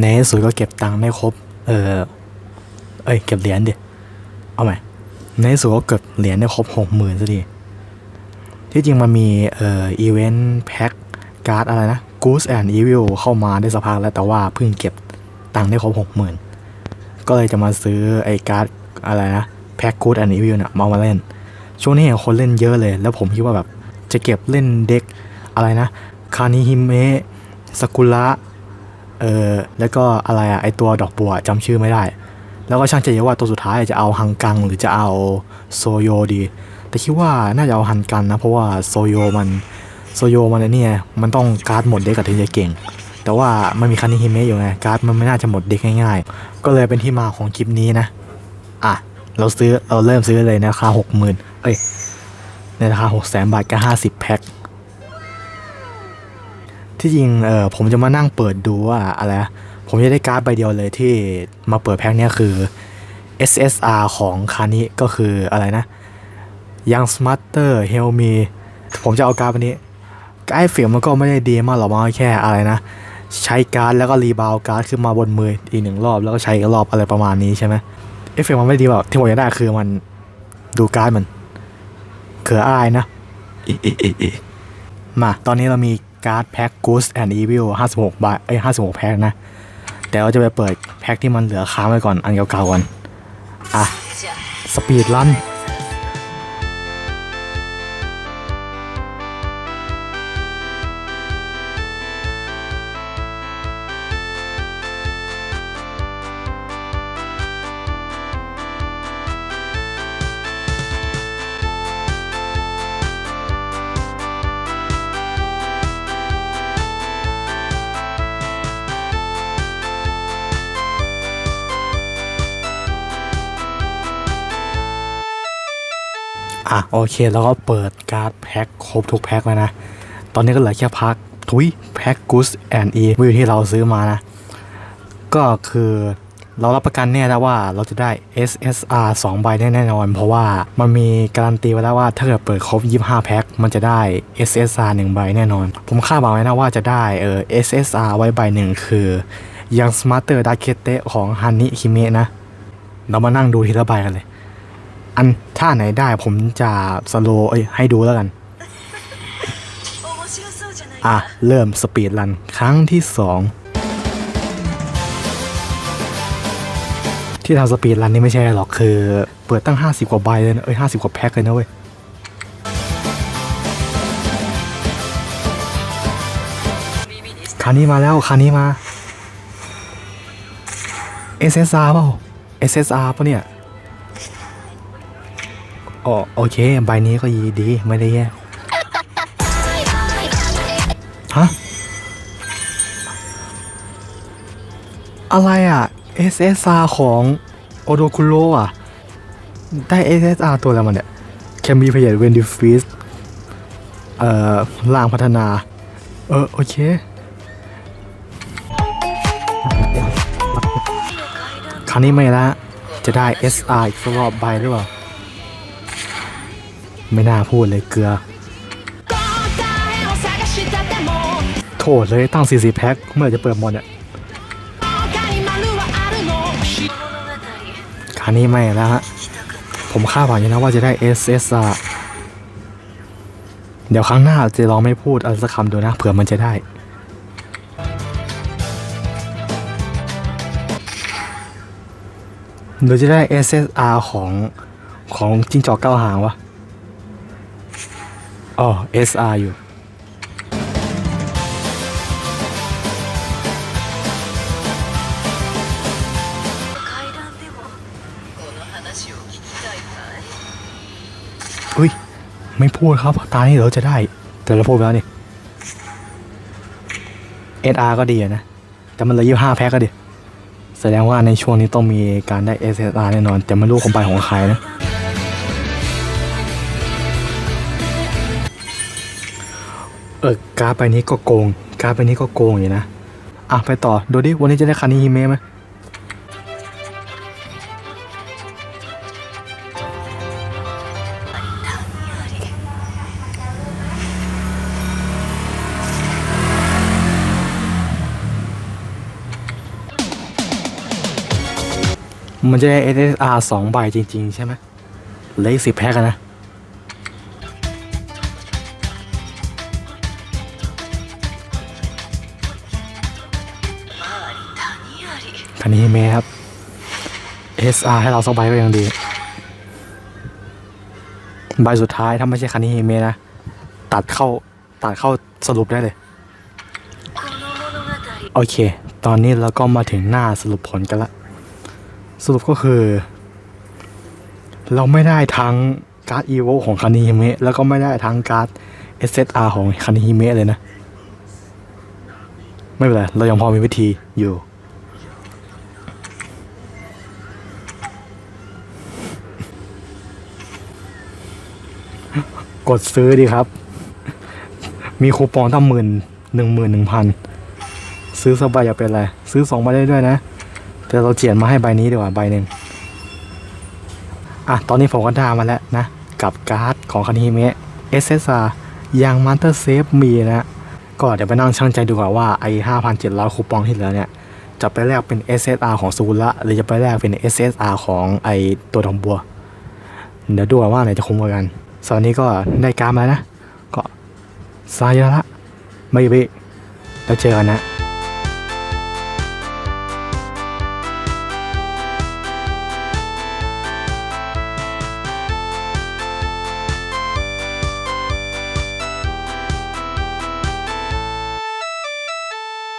ในที่สุดก็เก็บตังค์ได้ครบ เออ เอ้ย เก็บเหรียญดิ เอาใหม่ ในที่สุดก็เก็บเหรียญได้ครบหกหมื่นสักที ที่จริงมันมี เอ่อ อีเวนต์แพ็คการ์ดอะไรนะ Goose and Evil เข้ามาได้สักพักแล้วแต่ว่าเพิ่งเก็บตังค์ได้ครบหกหมื่นก็เลยจะมาซื้อไอ้การ์ดอะไรนะ แพ็ค Goose and Evil เนี่ยมาเอามาเล่น ช่วงนี้เห็นคนเล่นเยอะเลย แล้วผมคิดว่าแบบจะเก็บเล่นเด็กอะไรนะ คานิฮิเมะสกุระ เออแล้วก็อะไรอะไอตัวดอกบัวจำชื่อไม่ได้ แล้วก็ช่างใจว่าตัวสุดท้ายจะเอาฮังกังหรือจะเอาโซโยดี แต่คิดว่าน่าจะเอาฮันกันนะ เพราะว่าโซโยมันโซโยมันเนี่ยมันต้องการ์ดหมดเด็กกับถึงจะเก่ง แต่ว่ามันมีคานิฮิเมะอยู่ไงการ์ดมันไม่น่าจะหมดเด็กง่ายๆ ก็เลยเป็นที่มาของคลิปนี้นะ อะ เราซื้อเราเริ่มซื้อเลยในราคาหกหมื่นเอ้ยในราคาหกแสนบาทก็ห้าสิบแพ็ค ที่จริงเออผมจะมานั่งเปิดดูว่าอะไรนะผมจะได้การ์ดใบเดียวเลยที่มาเปิดแพ็คเนี้ยคือ SSR ของคานิก็คืออะไรนะยัง Smarter Help Me ผมจะเอาการ์ดใบนี้ไอ้เฟียมันก็ไม่ได้ดีมากหรอกมันก็แค่อะไรนะ ใช้การ์ดแล้วก็รีบาวด์การ์ดขึ้นมาบนมืออีกหนึ่งรอบแล้วก็ใช้อีกรอบอะไรประมาณนี้ใช่ไหมเอฟเฟกต์มันไม่ดีแบบที่ผมอยากได้คือมันดูการ์ดมันเขืออายนะอิอิอิอิมาตอนนี้เรามี การ์ดแพ็ค Goose and Evil 56ใบเอ้ย56 แพ็คนะ แต่เราจะไปเปิดแพ็คที่มันเหลือค้างไว้ก่อน อันเก่าๆก่อน อะ สปีดลัน อะโอเคแล้วก็เปิดการ์ดแพ็คครบทุกแพ็คแล้วนะ ตอนนี้ก็เหลือแค่พักทุยแพ็ค Goose and E วิวที่เราซื้อมานะ ก็คือเรารับประกันแน่แล้วว่าเราจะได้ SSR 2 ใบแน่นอน เพราะว่ามันมีการันตีไว้แล้วว่าถ้าเกิดเปิดครบ 25 แพ็ค มันจะได้ SSR 1 ใบแน่นอน ผมคาดหวังไว้นะว่าจะได้เออ SSR ไว้ใบหนึ่งคือยัง Smarter d a k e t e ของฮันนิคิเมะนะ เรามานั่งดูทีละใบกันเลย อัน ท่าไหนได้ผมจะสโลให้ดูแล้วกัน อะ เริ่มสปีดรันครั้งที่สองที่ทำสปีดรันนี่ไม่ใช่หรอกคือ เปิดตั้ง 50 กว่าใบเลยนะเอ้ยห้กว่าแพ็คเลยนะเว้ยคันนี้มาแล้วคันนี้มา SSR เปล่า SSR ปะเนี่ย อ๋อโอเค ใบนี้ก็ยีดีไม่ได้แย่ฮะ อะไรอะ SSR ของโอโดคุโรอะ ได้ SSR ตัวอะไรมาเนี่ย Can be played when defeat เอ่อล่างพัฒนา เออ โอเคคราวนี้ไม่ละ จะได้ SR อีกสักรอบใบหรือเปล่า ไม่น่าพูดเลยเกลือโทษเลยตั้ง 40 แพ็คเมื่อจะเปิดหมดเนี่ยคราวนี้ไม่แล้วฮะ ผมคาดหวังอยู่นะว่าจะได้ SSR เดี๋ยวครั้งหน้าจะลองไม่พูดอะไรสักคำดูนะเผื่อมันจะได้ โดยจะได้ SSR ของของจิงจอกเก้าหางวะ อ๋อ SR อยู่ 階段でもこの話を聞きたいかい อุ้ย ไม่พูดครับ ตานี่เดี๋ยวจะได้ แต่เราพูดไปแล้วนี่ SR ก็ดีอะนะ แต่มันเหลือยี่ห้าแพ็คก็ดิ แสดงว่าในช่วงนี้ต้องมีการได้ SSR แน่นอน แต่ไม่รู้คงไปของใครนะ เออการดไปนี้ก็โกง การดไปนี้ก็โกงอยู่นะ อะ ไปต่อ ดูดิ วันนี้จะได้คันนี้ฮิเมะไหมมันจะได้ SSR สองใบจริง ๆ ใช่ไหมเลขสิบแพ็กนะ คันนี้เมครับ SR ให้เราสบายก็ยังดี ใบสุดท้ายถ้าไม่ใช่คันนี้เมนะ ตัดเข้าตัดเข้าสรุปได้เลย โอเค ตอนนี้เราก็มาถึงหน้าสรุปผลกันละ สรุปก็คือ เราไม่ได้ทั้งการ์ดอีโวของคานิฮิเมะแล้วก็ไม่ได้ทั้งการ์ด SSR ของคานิฮิเมะเลยนะ ไม่เป็นไร เรายังพอมีวิธีอยู่ กดซื้อดีครับ มีคูปองตั้งหมื่นหนึ่งหมื่นหนึ่งพันซื้อสกใบอย่าเป็นไร ซื้อสองใบได้ด้วยนะ แต่เราเจียนมาให้ใบนี้ดีกว่าใบหนึ่งอะ ตอนนี้ผมก็ได้มาแล้วนะ กับการ์ดของคานิฮิเมะ SSR ยังมาสเตอร์เซฟมีนะก็เดี๋ยวไปนั่งช่างใจดูก่อนว่าไอ้5,700คูปองที่เหลือเนี่ย จะไปแลกเป็น SSR ของซูระหรือจะไปแลกเป็น SSR ของไอตัวดองบัว เดี๋ยวดูก่อนว่าไหนจะคุ้มกว่ากัน สอนนี้ก็ได้การมาแล้วนะ ก็ซายาละไม่เบะแล้วเจอกันนะ